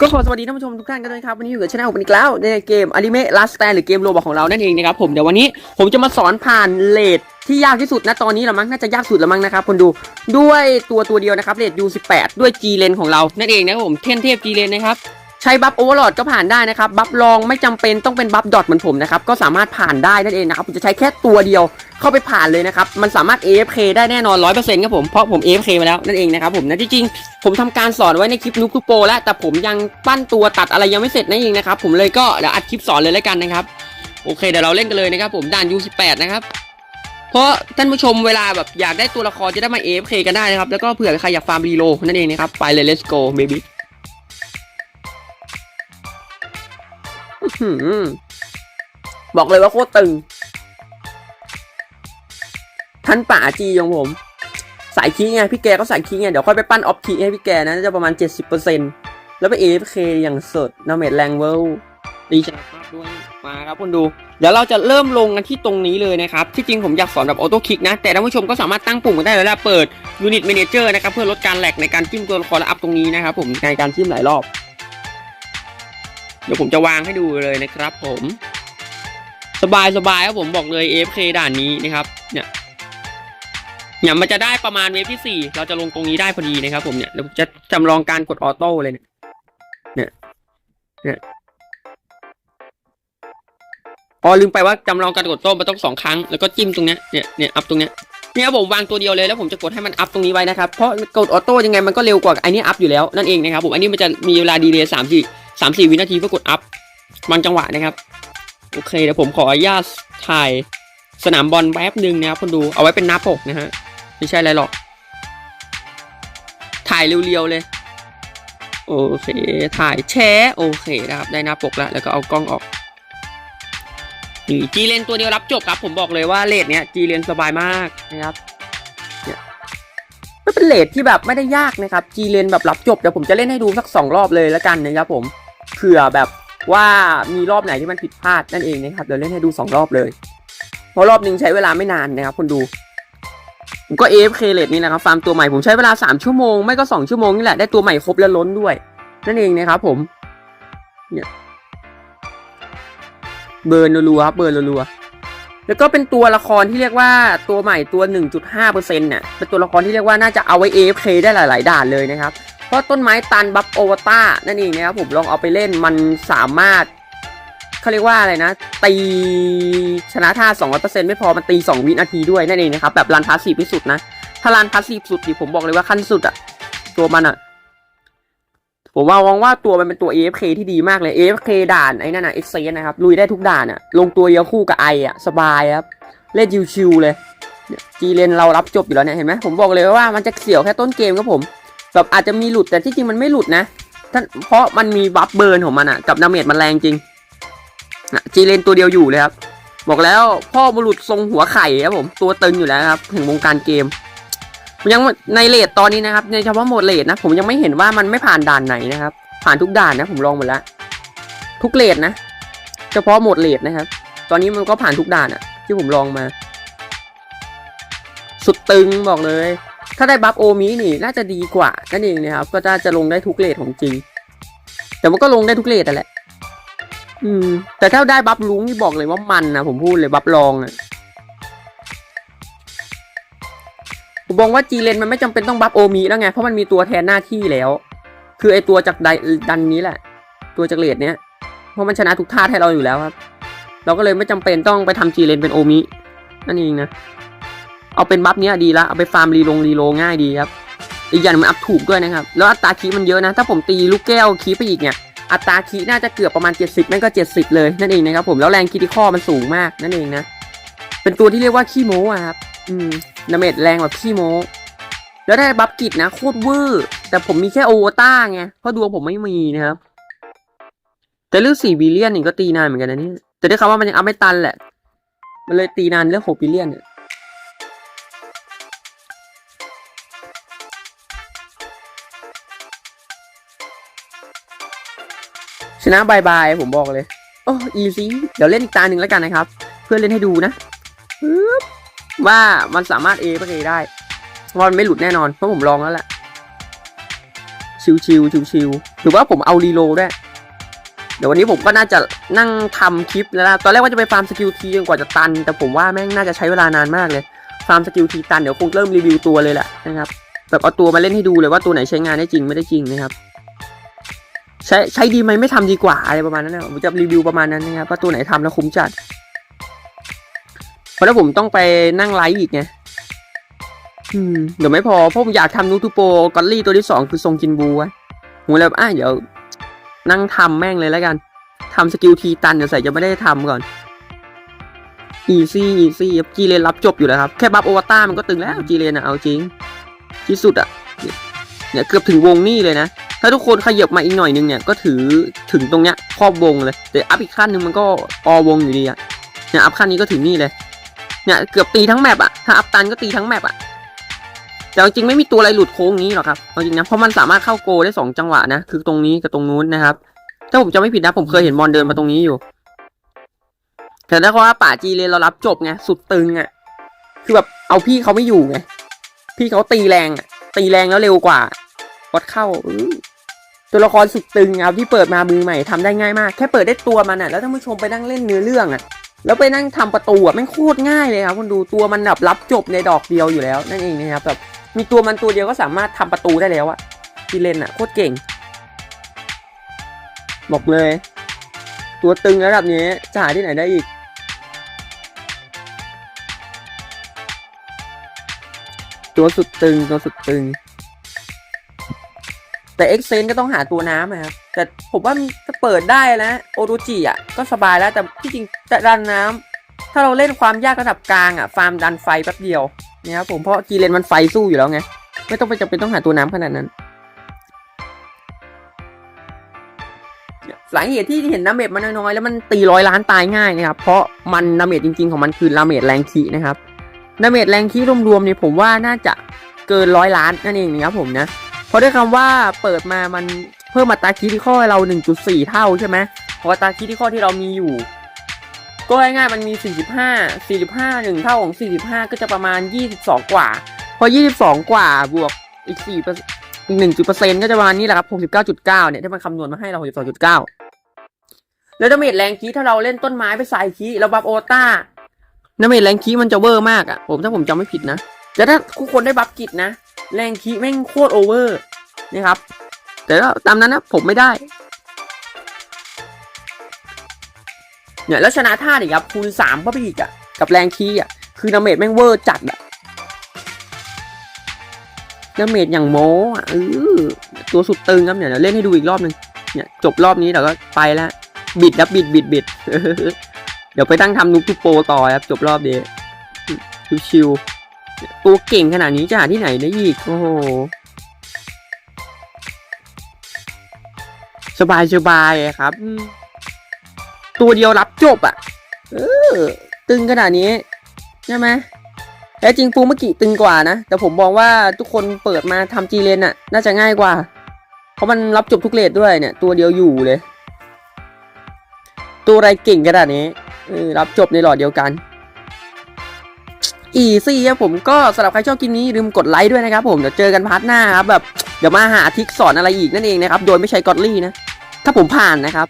ก็ขอสวัสดีท่านผู้ชมทุกท่านกันด้วยครับวันนี้อยู่กับช anel ผมอีกแล้วในเกมอนิเมะลัสแตนหรือเกมโรบอทของเรานั่นเองนะครับผมเดี๋ยววันนี้ผมจะมาสอนผ่านเลดที่ยากที่สุดนะตอนนี้ละมั้งน่าจะยากสุดละมั้งนะครับคนดูด้วยตัวตัวเดียวนะครับเลด U18 ด้วย G เลนของเรานั่นเองนะครับผมเทนเทพ G เลนนะครับ ใช้บัฟโอเวอร์โหลดก็ผ่านได้นะครับบัฟลองไม่จำเป็นต้องเป็นบัฟดอทเหมือนผมนะครับก็สามารถผ่านได้นั่นเองนะครับผมจะใช้แค่ตัวเดียวเข้าไปผ่านเลยนะครับมันสามารถ AFK ได้แน่นอน100%ครับผมเพราะผม AFK มาแล้วนั่นเองนะครับผมนะจริงๆผมทำการสอนไว้ในคลิปนุกทุโปรแล้วแต่ผมยังปั้นตัวตัดอะไรยังไม่เสร็จนั่นเองนะครับผมเลยก็เดี๋ยวอัดคลิปสอนเลยแล้วกันนะครับโอเคเดี๋ยวเราเล่นกันเลยนะครับผมด่าน U18 นะครับเพราะท่านผู้ชมเวลาแบบอยากได้ตัวละครจะได้มา AFK กันได้นะครับแล้วก็เผื่อใครอยากฟาร์มรีโลนั่นเองนะครับไปเลย let's go baby บอกเลยว่าโคตรตึง ท่านป่าจีของผม สายคีไงพี่แกก็สายคีไงเดี๋ยวค่อยไปปั้นออฟคีให้พี่แกนะน่าจะประมาณ 70%แล้วไป AFK อย่างสดนาเมดแรงเวลดีชนะภาพด้วยมาครับคุณดู เดี๋ยวเราจะเริ่มลงกันที่ตรงนี้เลยนะครับ ที่จริงผมอยากสอนแบบออโต้คลิกนะ แต่ท่านผู้ชมก็สามารถตั้งปุ่มกันได้แล้วเปิด Unit Manager นะครับ เพื่อลดการแหลกในการจิ้มตัวละครและอัพตรงนี้นะครับผมในการจิ้มหลายรอบเดี๋ยวผมจะวางให้ดูเลยนะครับ ผม สบายสบายครับผมบอกเลย AFK ด่านนี้นะครับ เนี่ยเนี่ยมันจะได้ประมาณเวฟที่สี่เราจะลงตรงนี้ได้พอดีนะครับ ผมเนี่ยเดี๋ยวผมจะจำลองการกดออโต้เลยเนี่ยเนี่ยเนี่ยอ๋อลืมไปว่าจำลองการกดโต้มันต้องสองครั้งแล้วก็จิ้มตรงเนี้ยเนี่ยเนี่ยอัพตรงเนี้ยเนี่ยผมวางตัวเดียวเลยแล้วผมจะกดให้มันอัพตรงนี้ไว้นะครับเพราะกดออโต้ยังไงมันก็เร็วกว่าไอ้นี่อัพอยู่แล้วนั่นเองนะครับผมอันนี้มันจะมีเวลาดีเลย์สามสี่ สามสี่วินาทีเพื่อกดอัพบางจังหวะนะครับ โอเคเดี๋ยวผมขออนุญาตถ่ายสนามบอลแป๊บหนึ่งนะครับคนดูเอาไว้เป็นหน้าปกนะฮะไม่ใช่อะไรหรอก ถ่ายเรียวๆเลย โอเค ถ่ายแชร์โอเคนะครับ ได้หน้าปกแล้วแล้วก็เอากล้องออกนี่จีเลนตัวเดียวรับจบครับ ผมบอกเลยว่าเลดเนี้ยจีเลนสบายมากนะครับเนี่ยไม่เป็นเลดที่แบบไม่ได้ยากนะครับจีเลนแบบรับจบเดี๋ยวผมจะเล่นให้ดูสักสองรอบเลยแล้วกันนะครับผม เผื่อแบบว่ามีรอบไหนที่มันผิดพลาดนั่นเองนะครับเดี๋ยวเล่นให้ดูสองรอบเลย เพราะรอบหนึ่งใช้เวลาไม่นานนะครับคนดูผมก็ AFK เลดนี่นะครับฟาร์มตัวใหม่ผมใช้เวลา 3 ชั่วโมงไม่ก็ 2 ชั่วโมงนี่แหละได้ตัวใหม่ครบและล้นด้วย นั่นเองนะครับผมเนี่ยเบิร์นรัวครับเบิร์นรัวแล้วก็เป็นตัวละครที่เรียกว่าตัวใหม่ตัว 1.5%เนี่ยเป็นตัวละครที่เรียกว่าน่าจะเอาไว้ AFK ได้หลาย ๆ ด่านเลยนะครับ เพราะต้นไม้ตันบัฟโอวตานั่นเองนะครับผมลองเอาไปเล่นมันสามารถเขาเรียกว่าอะไรนะ ตีชนะท่า 200%ไม่พอมันตี 2 วินาทีด้วยนั่นเองนะครับ แบบรันพาสซีฟที่สุดนะ ถ้ารันพาสซีฟสุดดิผมบอกเลยว่าขั้นสุดอะตัวมันอะผมว่ามองว่าตัวมันเป็นตัว AFK ที่ดีมากเลย AFK ด่านไอ้นั่นอะเอ็กเซนนะครับลุยได้ทุกด่านอะลงตัวเดียวคู่กับไออะสบายครับเล่นชิวๆเลยจีเลนเรารับจบอยู่แล้วเนี่ยเห็นไหมผมบอกเลยว่ามันจะเสี่ยวแค่ต้นเกมครับผม แบบอาจจะมีหลุดแต่ที่จริงมันไม่หลุดนะท่านเพราะมันมีบัฟเบิร์นของมันอะกับดาเมจมันแรงจริงนะจีเลนตัวเดียวอยู่เลยครับ บอกแล้วพ่อบุรุษทรงหัวไข่ครับผมตัวตึงอยู่แล้วครับ ถึงวงการเกมยังในเลดตอนนี้นะครับ ในเฉพาะโหมดเลดนะ ผมยังไม่เห็นว่ามันไม่ผ่านด่านไหนนะครับ ผ่านทุกด่านนะ ผมลองหมดแล้วทุกเลดนะ เฉพาะโหมดเลดนะครับ ตอนนี้มันก็ผ่านทุกด่านอะที่ผมลองมา สุดตึงบอกเลย ถ้าได้บัฟโอมินี่น่าจะดีกว่านั่นเองนะครับ ก็จะจะลงได้ทุกเลทของจริง แต่มันก็ลงได้ทุกเลทแต่แหละ อืม แต่ถ้าได้บัฟลุงนี่บอกเลยว่ามันนะผมพูดเลยบัฟลองอะผมบอกว่าจีเลนมันไม่จำเป็นต้องบัฟโอมิแล้วไง เพราะมันมีตัวแทนหน้าที่แล้ว คือไอตัวจากไดดันนี้แหละ ตัวจากเลทเนี้ย เพราะมันชนะทุกท่าให้เราอยู่แล้วครับ เราก็เลยไม่จำเป็นต้องไปทำจีเลนเป็นโอมินั่นเองนะ เอาเป็นบัฟเนี้ยดีละเอาไปฟาร์มรีลงรีโลง่ายดีครับอีกอย่างมันอัพถูกด้วยนะครับ แล้วอัตราคีมันเยอะนะ ถ้าผมตีลูกแก้วคีไปอีกเนี่ย อัตราคีน่าจะเกือบประมาณ 70นั่นก็ 70 เลยนั่นเองนะครับผม แล้วแรงคิดที่ข้อมันสูงมากนั่นเองนะ เป็นตัวที่เรียกว่าขี้โม้ครับ อืมดาเมจแรงแบบขี้โม้ แล้วได้บัฟกิจนะโคตรเวอร์ แต่ผมมีแค่โอวต้าไง เพราะดวงผมไม่มีนะครับ แต่เรื่องสี่บิลเลียนนี่ก็ตีนานเหมือนกันนะนี่แต่ได้คำว่ามันยังอัพไม่ตันแหละ มันเลยตีนานเรื่องหกบิลเลียนเนี่ย นะบายบายผมบอกเลย โอ้อีซี่เดี๋ยวเล่นอีกตาหนึ่งแล้วกันนะครับ เพื่อเล่นให้ดูนะว่ามันสามารถเอไปเอได้เพราะมันไม่หลุดแน่นอนเพราะผมลองแล้วแหละชิวชิวชิวชิวๆถือว่าผมเอารีโลด้วยเดี๋ยววันนี้ผมก็น่าจะนั่งทำคลิปแล้วนะตอนแรกว่าจะไปฟาร์มสกิลทีจนกว่าจะตัน แต่ผมว่าแม่งน่าจะใช้เวลานานมากเลย ฟาร์มสกิลทีตันเดี๋ยวคงเริ่มรีวิวตัวเลยแหละนะครับแบบเอาตัวมาเล่นให้ดูเลยว่าตัวไหนใช้งานได้จริงไม่ได้จริงนะครับ ใช้ใช้ดีไหมไม่ทำดีกว่าอะไรประมาณนั้นนะผมจะรีวิวประมาณนั้นนะครับว่าตัวไหนทำแล้วคุ้มจัด เพราะถ้าผมต้องไปนั่งไลฟ์อีกไงอืมเดี๋ยวไม่พอเพราะผมอยากทำนูทูโปกอลลี่ตัวที่สองคือทรงจินบูไว้ผมเลยแบบอะเดี๋ยว นั่งทำแม่งเลยแล้วกันทำสกิลทีตันเดี๋ยวใส่จะไม่ได้ทำก่อนอีซี่อีซี่จีเลนรับจบอยู่แล้วครับ แค่บัฟโอวต้ามันก็ตึงแล้วจีเลนอะเอาจริง ที่สุดอะเนี่ยเกือบถึงวงนี่เลยนะ ถ้าทุกคนขยับมาอีกหน่อยนึงเนี่ยก็ถือถึงตรงเนี้ยครอบวงเลย แต่อัพอีกขั้นหนึ่งมันก็อวงอยู่ดีอะเนี่ยอัพขั้นนี้ก็ถึงนี่เลยเนี่ยเกือบตีทั้งแมปอะถ้าอัพตันก็ตีทั้งแมปอะแต่จริงๆไม่มีตัวอะไรหลุดโค้งนี้หรอกครับจริงนะเพราะมันสามารถเข้าโกได้สองจังหวะนะคือตรงนี้กับตรงนู้นนะครับ ถ้าผมจะไม่ผิดนะผมเคยเห็นมอนเดินมาตรงนี้อยู่ แต่ถ้าว่าป่าจีเลนเรารับจบไงสุดตึงอะคือแบบเอาพี่เขาไม่อยู่ไงพี่เขาตีแรงอะตีแรงแล้วเร็วกว่าวัดเข้าอื้อ ตัวละครสุดตึงครับที่เปิดมามือใหม่ทำได้ง่ายมากแค่เปิดได้ตัวมันอะแล้วท่านผู้ชมไปนั่งเล่นเนื้อเรื่องอะแล้วไปนั่งทำประตูอะม่โคตรง่ายเลยครับคุณดูตัวมันแบบรับจบในดอกเดียวอยู่แล้วนั่นเองนะครับแบบมีตัวมันตัวเดียวก็สามารถทำประตูได้แล้วอะจีเล่นอะโคตรเก่ง บอกเลย ตัวตึงระดับนี้จะหาที่ไหนได้อีกตัวสุดตึงตัวสุดตึง แต่เอ็กเซนก็ต้องหาตัวน้ำนะครับ แต่ผมว่าจะเปิดได้นะโอโรจิอะก็สบายแล้ว แต่ที่จริงจะดันน้ำถ้าเราเล่นความยากระดับกลางอะ ฟาร์มดันไฟแป๊บเดียวนะครับผมเพราะกีเลนมันไฟสู้อยู่แล้วไง ไม่ต้องไปจำเป็นต้องหาตัวน้ำขนาดนั้นสาเหตุที่เห็นดาเมจมันน้อยๆแล้วมันตีร้อยล้านตายง่ายนะครับ เพราะมันดาเมจจริงๆของมันคือดาเมจแรงคีนะครับดาเมจแรงคีรวมๆเนี่ยผมว่าน่าจะเกินร้อยล้านนั่นเองนะครับผมนะ เพราะด้วยคำว่าเปิดมามันเพิ่มมาตราคิที่ข้อเรา 1.4 เท่าใช่ไหมเพราะว่าตราคิที่ข้อที่เรามีอยู่ ก็ง่ายๆมันมี 45 45หนึ่งเท่าของ 45 ก็จะประมาณ 22 กว่า พอ 22 กว่าบวกอีก4อีก1จุดเปอร์เซ็นต์ก็จะประมาณนี้แหละครับ 69.9 เนี่ยที่มันคำนวณมาให้เรา 62.9 แล้วดาเมจแรงคีถ้าเราเล่นต้นไม้ไปใส่คีแล้วบัฟโอต้าดาเมจแรงคีมันจะเวอร์มากอะผมถ้าผมจำไม่ผิดนะ แต่ถ้าทุกคนได้บัฟกิจนะ แรงคีแม่งโคตรโอเวอร์นะครับ แต่ก็ตามนั้นนะผมไม่ได้เนี่ยแล้วชนะท่าดิครับคูณสามเข้าไปอีกอะกับแรงคีอะคือดาเมจแม่งเวอร์จัดอะดาเมจอย่างโม้อะเออตัวสุดตึงครับเนี่ยเดี๋ยวเล่นให้ดูอีกรอบหนึ่งเนี่ยจบรอบนี้เดี๋ยวก็ไปแล้วบิดครับบิดบิดบิดเดี๋ยวไปตั้งทำนุกทุกโปรต่อครับจบรอบเดียวชิวๆ ตัวเก่งขนาดนี้จะหาที่ไหนได้อีก โอ้โห สบายสบายครับ ตัวเดียวรับจบอะ เออ ตึงขนาดนี้ ใช่ไหมแต่จริงฟูเมื่อกี้ตึงกว่านะ แต่ผมมองว่าทุกคนเปิดมาทำจีเลนอะ น่าจะง่ายกว่า เพราะมันรับจบทุกเลทด้วยเนี่ย ตัวเดียวอยู่เลย ตัวอะไรเก่งขนาดนี้รับจบในหลอดเดียวกัน อีซี่ครับผมก็สำหรับใครชอบคลิปนี้ลืมกดไลค์ด้วยนะครับผมเดี๋ยวเจอกันพาร์ทหน้าครับแบบเดี๋ยวมาหาทิกสอนอะไรอีกนั่นเองนะครับโดยไม่ใช้กอดลี่นะถ้าผมผ่านนะครับ